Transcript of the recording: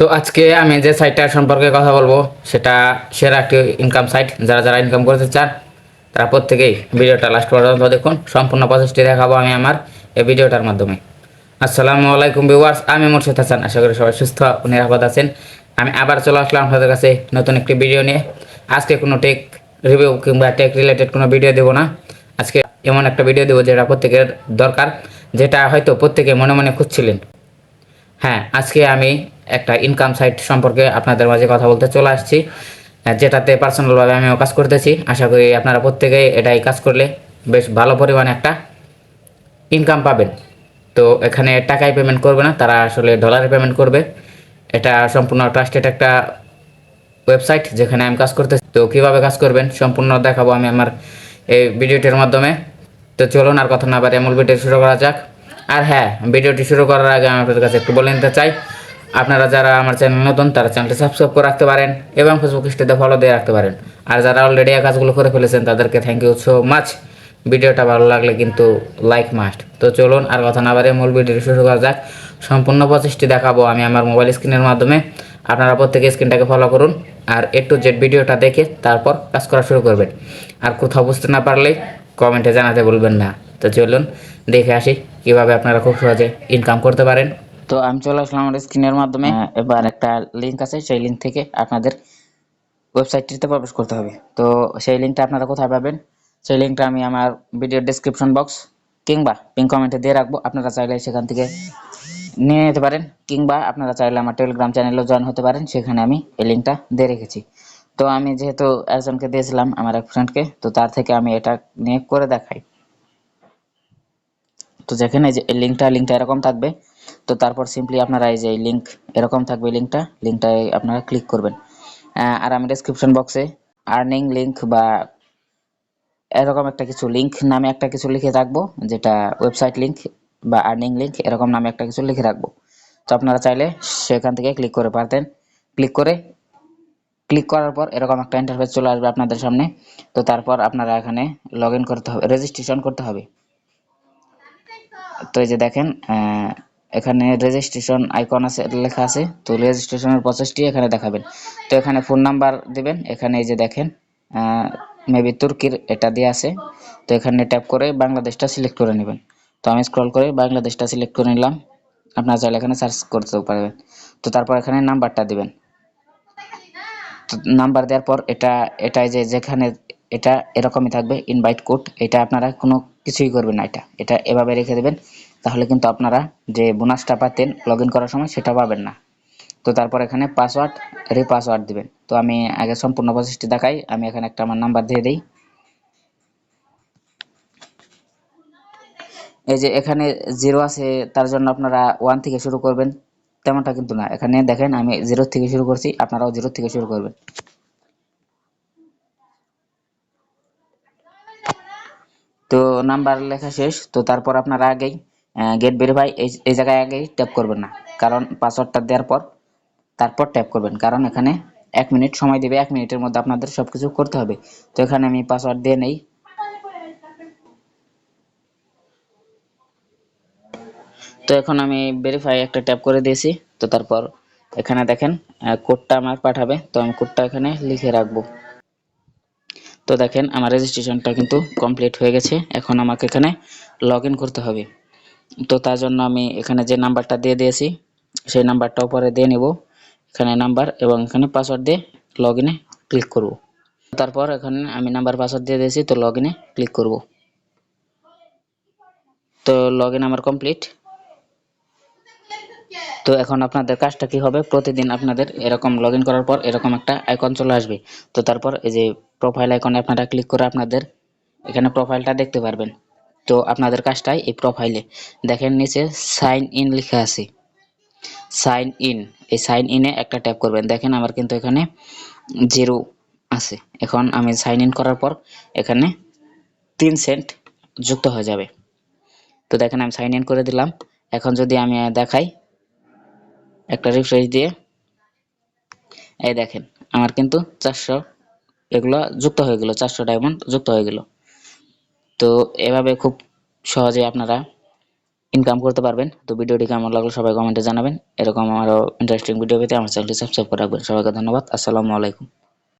তো আজকে আমি যে সাইটটা সম্পর্কে কথা বলব, সেটা সেরা একটি ইনকাম সাইট যারা যারা ইনকাম করতে চান, তারা প্রত্যেকেই ভিডিওটা লাস্ট পর্যন্ত দেখুন, সম্পূর্ণ প্রসেসটি দেখাবো আমি আমার এই ভিডিওটার মাধ্যমে। আসসালামু আলাইকুম ভিউয়ার্স আমি মোর্শেদ হাসান, আশা করি সবাই সুস্থ নিরাপদ আছেন। আমি আবার চলে আসলাম আপনাদের কাছে নতুন একটি ভিডিও নিয়ে। আজকে কোনো টেক রিভিউ কিংবা টেক রিলেটেড কোনো ভিডিও দেবো না। আজকে এমন একটা ভিডিও দেবো যেটা প্রত্যেকের দরকার, যেটা হয়তো প্রত্যেকে মনে মনে খুঁজছিলেন। হ্যাঁ আজকে আমি একটা ইনকাম সাইট সম্পর্কে আপনাদের মাঝে কথা বলতে চলে আসছি যেটাতে পার্সোনালভাবে আমিও কাজ করতেছি। আশা করি আপনারা প্রত্যেকেই এটাই কাজ করলে বেশ ভালো পরিমাণে একটা ইনকাম পাবেন। তো এখানে টাকায় পেমেন্ট করবে না, তারা আসলে ডলারে পেমেন্ট করবে। এটা সম্পূর্ণ ট্রাস্টেড একটা ওয়েবসাইট যেখানে আমি কাজ করতেছি। তো কীভাবে কাজ করবেন সম্পূর্ণ দেখাবো আমি আমার এই ভিডিওটির মাধ্যমে। তো চলুন আর কথা না বাড়ি মূল ভিডিও শুরু করা যাক। আর হ্যাঁ ভিডিওটি শুরু করার আগে আমি আপনাদের কাছে একটু বলে নিতে চাই। আপনারা যারা আমার চ্যানেল নতুন, তারা চ্যানেলটি সাবস্ক্রাইব করে রাখতে পারেন এবং ফেসবুক পেজটিতে ফলো দিয়ে রাখতে পারেন। আর যারা অলরেডি এই কাজগুলো করে ফেলেছেন, তাদেরকে থ্যাংক ইউ সো মাচ ভিডিওটা ভালো লাগলে কিন্তু লাইক মাস্ট তো চলুন আর কথা না বাড়িয়ে মূল ভিডিওটি শুরু করা যাক। সম্পূর্ণ প্রচেষ্টি দেখাবো আমি আমার মোবাইল স্ক্রিনের মাধ্যমে। আপনারা প্রত্যেকে স্ক্রিনটাকে ফলো করুন আর এ টু জেড ভিডিওটা দেখে তারপর কাজ করা শুরু করবেন। আর কোথাও বুঝতে না পারলে কমেন্টে জানাতে বলবেন না। তো চলুন দেখে আসি কীভাবে আপনারা খুব সহজে ইনকাম করতে পারেন। তো আমি চলে আসলাম আমার স্ক্রিনের মাধ্যমে। এবার একটা লিঙ্ক আছে সেই লিঙ্ক থেকে আপনাদের ওয়েবসাইটটিতে প্রবেশ করতে হবে। তো সেই লিঙ্কটা আপনারা কোথায় পাবেন? সেই লিঙ্কটা আমি আমার ভিডিও ডেসক্রিপশন বক্স কিংবা পিন কমেন্টে দিয়ে রাখব। আপনারা চাইলে সেখান থেকে নিয়ে নিতে পারেন কিংবা আপনারা চাইলে আমার টেলিগ্রাম চ্যানেলেও জয়েন হতে পারেন। সেখানে আমি এই লিঙ্কটা দিয়ে রেখেছি। তো আমি যেহেতু একজনকে দিয়েছিলাম আমার এক ফ্রেন্ডকে তো তার থেকে আমি এটা নিয়ে করে দেখাই। তো যেখানে এই যে লিঙ্কটা লিঙ্কটা এরকম থাকবে। তো তারপর সিম্পলি আপনারা এই যে লিঙ্ক এরকম থাকবে লিঙ্কটা লিঙ্কটায় আপনারা ক্লিক করবেন। আর আমি ডেসক্রিপশন বক্সে আর্নিং লিঙ্ক বা এরকম একটা কিছু লিঙ্ক নামে একটা কিছু লিখে রাখব, যেটা ওয়েবসাইট লিঙ্ক বা আর্নিং লিঙ্ক এরকম নামে একটা কিছু লিখে রাখব। তো আপনারা চাইলে সেখান থেকে ক্লিক করে পারতেন। ক্লিক করে ক্লিক করার পর এরকম একটা ইন্টারফেস চলে আসবে আপনাদের সামনে। তো তারপর আপনারা এখানে লগ করতে হবে রেজিস্ট্রেশন করতে হবে। তো এই যে দেখেন এখানে রেজিস্ট্রেশন আইকন আছে লেখা আছে। তো রেজিস্ট্রেশনের প্রসেসটি এখানে দেখাবেন। তো এখানে ফোন নাম্বার দিবেন। এখানে এই যে দেখেন মেবি তুর্কির এটা দিয়ে আছে। তো এখানে ট্যাপ করে বাংলাদেশটা সিলেক্ট করে নেবেন। তো আমি স্ক্রল করে বাংলাদেশটা সিলেক্ট করে নিলাম। আপনারা চাইলে এখানে সার্চ করতেও পারবেন। তো তারপর এখানে নাম্বারটা দিবেন। নাম্বার দেওয়ার পর এটা এটা যে যেখানে, এটা এরকমই থাকবে ইনভাইট কোড এটা আপনারা কোনো কিছুই করবেন না এটা। এটা এভাবে রেখে দেবেন, তাহলে কিন্তু আপনারা যে বোনাসটা পাতেন লগ করার সময় সেটা পাবেন না। তো তারপর এখানে পাসওয়ার্ড রি পাসওয়ার্ড দিবেন। তো আমি আগে সম্পূর্ণ প্রসেসটি দেখাই, আমি এখানে একটা আমার নাম্বার দিয়ে দিই। এই যে এখানে জিরো আছে, তার জন্য আপনারা ওয়ান থেকে শুরু করবেন, তেমনটা কিন্তু না। এখানে দেখেন আমি জিরো থেকে শুরু করছি, আপনারাও জিরো থেকে শুরু করবেন। তো নাম্বার লেখা শেষ, তো তারপর আপনারা আগেই গেট ভেরিফাই এই জায়গায় আগেই ট্যাপ করবেন না। কারণ পাসওয়ার্ডটা দেওয়ার পর তারপর ট্যাপ করবেন। কারণ এখানে এক মিনিট সময় দেবে, এক মিনিটের মধ্যে আপনাদের সবকিছু করতে হবে। তো এখানে আমি পাসওয়ার্ড দিয়ে নেই। তো এখন আমি ভেরিফাই একটা ট্যাপ করে দিয়েছি। তো তারপর এখানে দেখেন কোডটা আমার পাঠাবে। তো আমি কোডটা এখানে লিখে রাখব। তো দেখেন, আমার রেজিস্ট্রেশনটা কিন্তু কমপ্লিট হয়ে গেছে। এখন আমাকে এখানে লগ করতে হবে। তো তার জন্য আমি এখানে যে নাম্বারটা দিয়ে দিয়েছি, সেই নাম্বারটা উপরে দিয়ে নিব। এখানে নাম্বার এবং এখানে পাসওয়ার্ড দিয়ে লগ ক্লিক করব। তারপর এখানে আমি নাম্বার পাসওয়ার্ড দিয়ে দিয়েছি, তো লগ ক্লিক করব। তো লগ আমার কমপ্লিট তো এখন আপনাদের কাজটা কি হবে? প্রতিদিন আপনাদের এরকম লগ করার পর এরকম একটা আইকন চলে আসবে। তো তারপর এই যে প্রোফাইল আইকনে আপনারা ক্লিক করে আপনাদের এখানে প্রোফাইলটা দেখতে পারবেন। তো আপনাদের কাজটাই এই প্রোফাইলে দেখেন নিচে সাইন ইন লেখা আছে। সাইন ইন এই সাইন ইনে একটা ট্যাপ করবেন। দেখেন আমার কিন্তু এখানে জিরো আছে। এখন আমি সাইন ইন করার পর এখানে তিন সেন্ট যুক্ত হয়ে যাবে। তো দেখেন আমি সাইন ইন করে দিলাম। এখন যদি আমি দেখাই একটা রিফ্রেশ দিয়ে, এই দেখেন, আমার কিন্তু চারশো এগুলো যুক্ত হয়ে গেল, চারশো ডায়মন্ড যুক্ত হয়ে গেল। তো এভাবে খুব সহজে আপনারা ইনকাম করতে পারবেন। তো ভিডিওটি কেমন লাগল সবাই কমেন্টে জানাবেন। এরকম আরও ইন্টারেস্টিং ভিডিও পেতে আমার চ্যানেলটি সাবস্ক্রাইব করে রাখবেন। সবাইকে ধন্যবাদ। আসসালামু আলাইকুম।